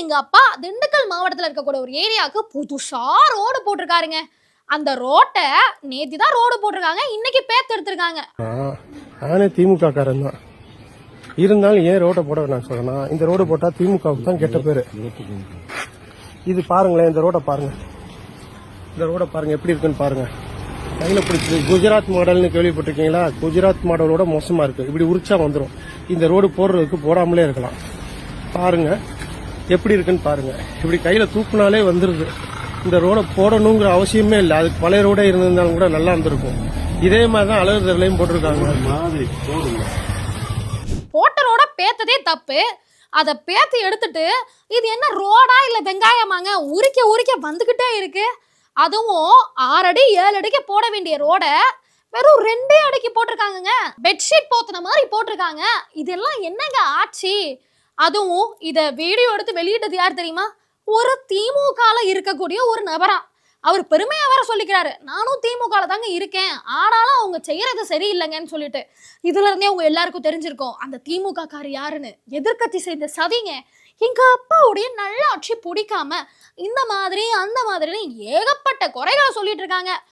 எங்க அப்பா திண்டுக்கல் மாவட்டத்துல இருக்கக்கூடிய ஒரு ஏரியாவுக்கு புதுசா ரோடு போட்டிருக்காருங்க. அந்த ரோட்டை நேத்தி தான் ரோடு போட்டிருக்காங்க இன்னைக்கு பேத்து எடுத்திருக்காங்க. நானே திமுக காரன் தான். இருந்தாலும் ஏன் ரோட்டை போட நான் சொல்றேன்னா இந்த ரோடு போட்டா திமுகவுக்கு தான் கெட்ட பேரு. இது பாருங்களேன் இந்த ரோட்டை பாருங்க. இந்த ரோடை பாருங்க எப்படி இருக்குன்னு பாருங்க. கையில பிடிச்சது குஜராத் மாடல்னு கேள்விப்பட்டிருக்கீங்களா? குஜராத் மாடலோட மோசமா இருக்கு. இப்படி உரிச்சா வந்துடும் இந்த ரோடு போடுறதுக்கு போடாமலே இருக்கலாம். பாருங்க. எப்படி இருக்குன்னு பாருங்க. இப்படி கையில தூக்குனாலே வந்துருது. இந்த ரோடை போடணுங்கிற அவசியமே இல்லை. அதுக்கு பழைய ரோடே இருந்திருந்தாலும் கூட நல்லா இருந்திருக்கும். இதே மாதிரி தான் அழகர்லையும் போட்டிருக்காங்க. போட்ட ரோட பேத்ததே தப்பு. அதை பேத்து எடுத்துட்டு இது என்ன ரோடா இல்ல வெங்காயமாங்க? உரிக்க உரிக்க வந்துகிட்டே இருக்கு. அதுவும் ஆறு அடி ஏழு அடிக்கு போட வேண்டிய ரோடை வெறும் ரெண்டே அடிக்கு போட்டிருக்காங்கங்க. பெட்ஷீட் போத்துன மாதிரி போட்டிருக்காங்க. இதெல்லாம் என்னங்க ஆச்சு? அதுவும் இதை வீடியோ எடுத்து வெளியிட்டது யார் தெரியுமா? ஒரு திமுகல இருக்கக்கூடிய ஒரு நபரா. அவர் பெருமையா வேற சொல்லிக்கிறாரு. நானும் திமுகல தாங்க இருக்கேன். ஆனாலும் அவங்க செய்யறது சரியில்லைங்கன்னு சொல்லிட்டு இதுல இருந்தே அவங்க எல்லாருக்கும் தெரிஞ்சிருக்கோம். அந்த திமுக கார் யாருன்னு? எதிர்க்கட்சி செய்த சதிங்க எங்க அப்பாவுடைய நல்ல ஆட்சி பிடிக்காம இந்த மாதிரி அந்த மாதிரி ஏகப்பட்ட குறைகளை சொல்லிட்டு இருக்காங்க.